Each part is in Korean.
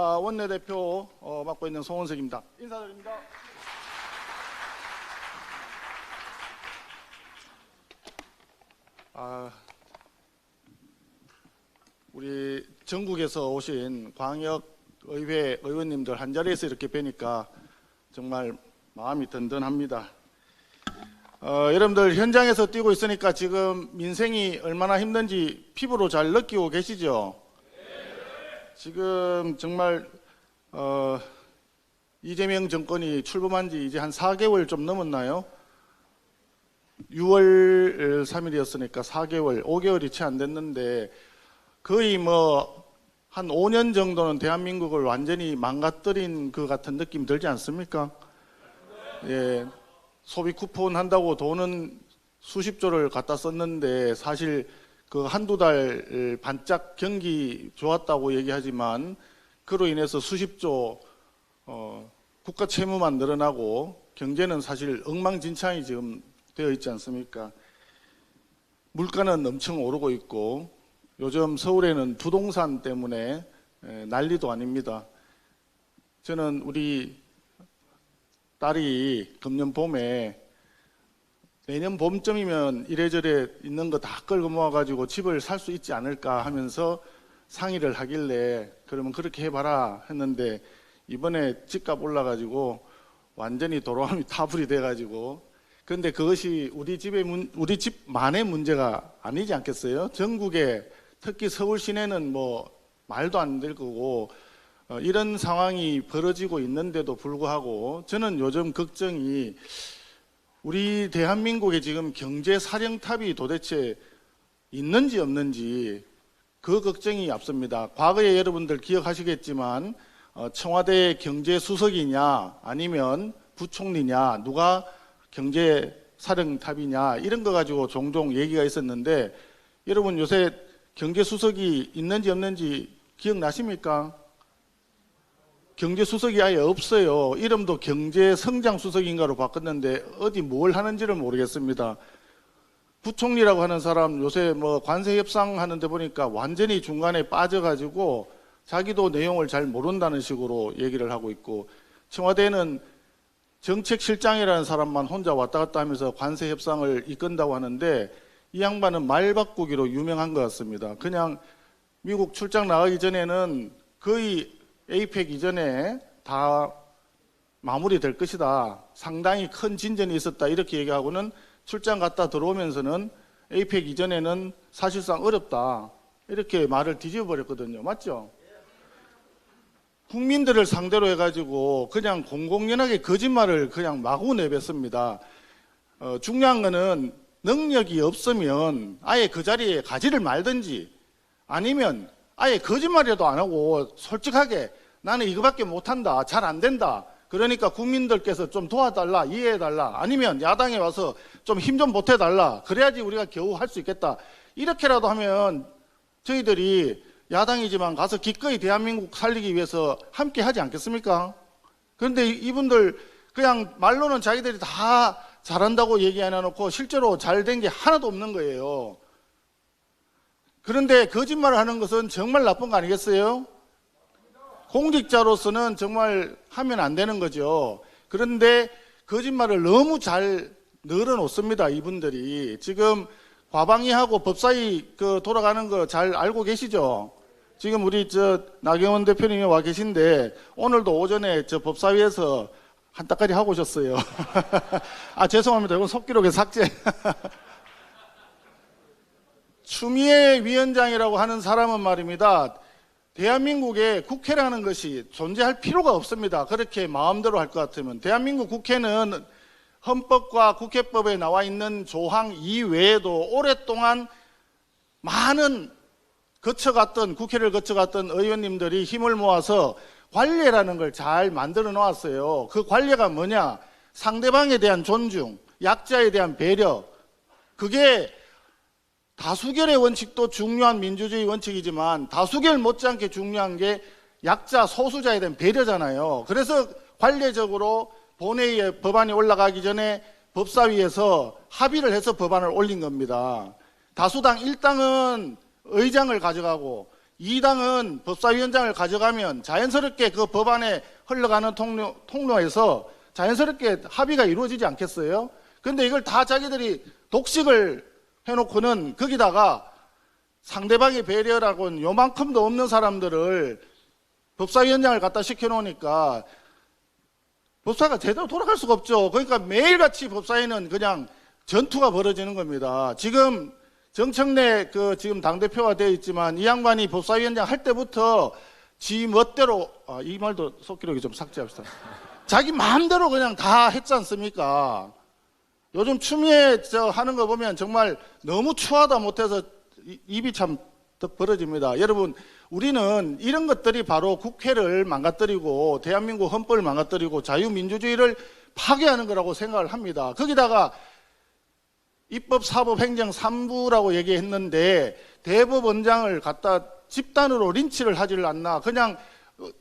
아, 원내대표 어, 맡고 있는 송원석입니다. 인사드립니다. 아, 우리 전국에서 오신 광역의회 의원님들 한 자리에서 이렇게 뵈니까 정말 마음이 든든합니다. 어, 여러분들 현장에서 뛰고 있으니까 지금 민생이 얼마나 힘든지 피부로 잘 느끼고 계시죠? 지금 정말 어, 이재명 정권이 출범한 지 이제 한 4개월 좀 넘었나요? 6월 3일이었으니까 4개월, 5개월이 채 안 됐는데 거의 뭐 한 5년 정도는 대한민국을 완전히 망가뜨린 그 같은 느낌 들지 않습니까? 예. 소비 쿠폰 한다고 돈은 수십조를 갖다 썼는데 사실 그 한두 달 반짝 경기 좋았다고 얘기하지만 그로 인해서 수십조 어, 국가 채무만 늘어나고 경제는 사실 엉망진창이 지금 되어 있지 않습니까? 물가는 엄청 오르고 있고 요즘 서울에는 부동산 때문에 에, 난리도 아닙니다. 저는 우리 딸이 금년 봄에 내년 봄쯤이면 이래저래 있는 거 다 끌고 모아가지고 집을 살 수 있지 않을까 하면서 상의를 하길래 그러면 그렇게 해봐라 했는데 이번에 집값 올라가지고 완전히 도로함이 타불이 돼가지고 근데 그것이 우리 집의 문, 우리 집만의 문제가 아니지 않겠어요? 전국에 특히 서울 시내는 뭐 말도 안 될 거고 어, 이런 상황이 벌어지고 있는데도 불구하고 저는 요즘 걱정이 우리 대한민국의 지금 경제 사령탑이 도대체 있는지 없는지 그 걱정이 앞섭니다. 과거에 여러분들 기억하시겠지만 어, 청와대 경제수석이냐 아니면 부총리냐 누가 경제 사령탑이냐 이런 거 가지고 종종 얘기가 있었는데 여러분 요새 경제수석이 있는지 없는지 기억나십니까? 경제수석이 아예 없어요. 이름도 경제성장수석인가로 바꿨는데 어디 뭘 하는지를 모르겠습니다. 부총리라고 하는 사람 요새 뭐 관세 협상하는데 보니까 완전히 중간에 빠져가지고 자기도 내용을 잘 모른다는 식으로 얘기를 하고 있고 청와대는 정책실장이라는 사람만 혼자 왔다 갔다 하면서 관세 협상을 이끈다고 하는데 이 양반은 말 바꾸기로 유명한 것 같습니다. 그냥 미국 출장 나가기 전에는 거의 에이펙 이전에 다 마무리될 것이다. 상당히 큰 진전이 있었다. 이렇게 얘기하고는 출장 갔다 들어오면서는 에이펙 이전에는 사실상 어렵다. 이렇게 말을 뒤집어 버렸거든요. 맞죠? 국민들을 상대로 해가지고 그냥 공공연하게 거짓말을 그냥 마구 내뱉습니다. 어, 중요한 거는 능력이 없으면 아예 그 자리에 가지를 말든지 아니면 아예 거짓말이라도 안 하고 솔직하게 나는 이거밖에 못한다. 잘 안 된다. 그러니까 국민들께서 좀 도와달라. 이해해달라. 아니면 야당에 와서 좀힘좀 보태달라. 그래야지 우리가 겨우 할 수 있겠다. 이렇게라도 하면 저희들이 야당이지만 가서 기꺼이 대한민국 살리기 위해서 함께 하지 않겠습니까? 그런데 이분들 그냥 말로는 자기들이 다 잘한다고 얘기 안 해놓고 실제로 잘 된 게 하나도 없는 거예요. 그런데 거짓말을 하는 것은 정말 나쁜 거 아니겠어요? 공직자로서는 정말 하면 안 되는 거죠. 그런데 거짓말을 너무 잘 늘어놓습니다. 이분들이 지금 과방위하고 법사위 그 돌아가는 거 잘 알고 계시죠? 지금 우리 저 나경원 대표님이 와 계신데 오늘도 오전에 저 법사위에서 한 따까리 하고 오셨어요. 아 죄송합니다. 이건 속기록에 삭제. 추미애 위원장이라고 하는 사람은 말입니다. 대한민국에 국회라는 것이 존재할 필요가 없습니다. 그렇게 마음대로 할 것 같으면. 대한민국 국회는 헌법과 국회법에 나와 있는 조항 이외에도 오랫동안 많은 거쳐갔던, 국회를 거쳐갔던 의원님들이 힘을 모아서 관례라는 걸 잘 만들어 놓았어요. 그 관례가 뭐냐? 상대방에 대한 존중, 약자에 대한 배려. 그게 다수결의 원칙도 중요한 민주주의 원칙이지만 다수결 못지않게 중요한 게 약자 소수자에 대한 배려잖아요. 그래서 관례적으로 본회의에 법안이 올라가기 전에 법사위에서 합의를 해서 법안을 올린 겁니다. 다수당 1당은 의장을 가져가고 이 당은 법사위원장을 가져가면 자연스럽게 그 법안에 흘러가는 통로, 통로에서 자연스럽게 합의가 이루어지지 않겠어요? 근데 이걸 다 자기들이 독식을 해놓고는 거기다가 상대방의 배려라고는 요만큼도 없는 사람들을 법사위원장을 갖다 시켜놓으니까 법사가 제대로 돌아갈 수가 없죠. 그러니까 매일같이 법사위는 그냥 전투가 벌어지는 겁니다. 지금 정청래 그 지금 당대표가 되어 있지만 이 양반이 법사위원장 할 때부터 지 멋대로, 아, 이 말도 속기록이 좀 삭제합시다. 자기 마음대로 그냥 다 했지 않습니까? 요즘 추미애 저 하는 거 보면 정말 너무 추하다 못해서 이- 입이 참 벌어집니다. 여러분, 우리는 이런 것들이 바로 국회를 망가뜨리고 대한민국 헌법을 망가뜨리고 자유민주주의를 파괴하는 거라고 생각을 합니다. 거기다가 입법, 사법, 행정 3부라고 얘기했는데 대법원장을 갖다 집단으로 린치를 하지를 않나. 그냥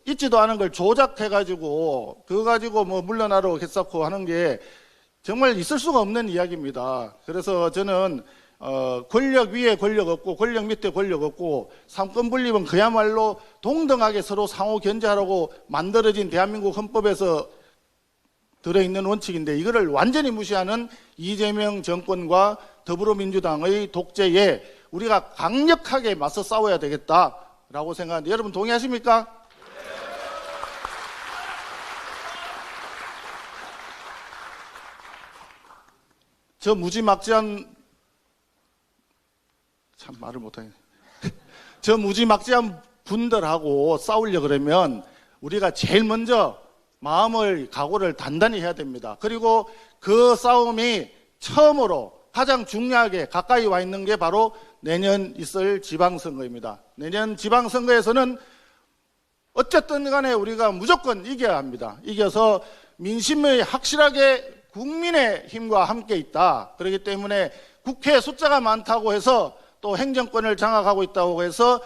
있지도 않은 걸 조작해가지고 그거 가지고 뭐 물러나라고 했었고 하는 게 정말 있을 수가 없는 이야기입니다. 그래서 저는 어, 권력 위에 권력 없고 권력 밑에 권력 없고 삼권 분립은 그야말로 동등하게 서로 상호 견제하라고 만들어진 대한민국 헌법에서 들어있는 원칙인데 이거를 완전히 무시하는 이재명 정권과 더불어민주당의 독재에 우리가 강력하게 맞서 싸워야 되겠다라고 생각하는데 여러분 동의하십니까? 저 무지막지한 참 말을 못하겠네. 저 무지막지한 분들하고 싸우려 그러면 우리가 제일 먼저 마음을 각오를 단단히 해야 됩니다. 그리고 그 싸움이 처음으로 가장 중요하게 가까이 와 있는 게 바로 내년 있을 지방선거입니다. 내년 지방선거에서는 어쨌든 간에 우리가 무조건 이겨야 합니다. 이겨서 민심이 확실하게 국민의 힘과 함께 있다. 그렇기 때문에 국회 숫자가 많다고 해서 또 행정권을 장악하고 있다고 해서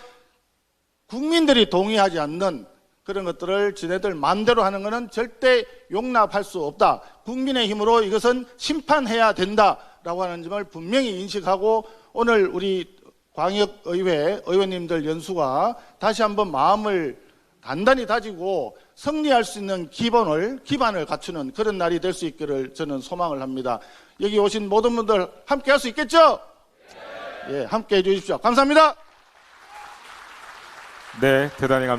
국민들이 동의하지 않는 그런 것들을 지네들 마음대로 하는 것은 절대 용납할 수 없다. 국민의 힘으로 이것은 심판해야 된다라고 하는 점을 분명히 인식하고 오늘 우리 광역의회 의원님들 연수가 다시 한번 마음을 단단히 다지고 승리할 수 있는 기본을 기반을 갖추는 그런 날이 될 수 있기를 저는 소망을 합니다. 여기 오신 모든 분들 함께 할 수 있겠죠? 예, 함께 해 주십시오. 감사합니다. 네, 대단히 감사합니다.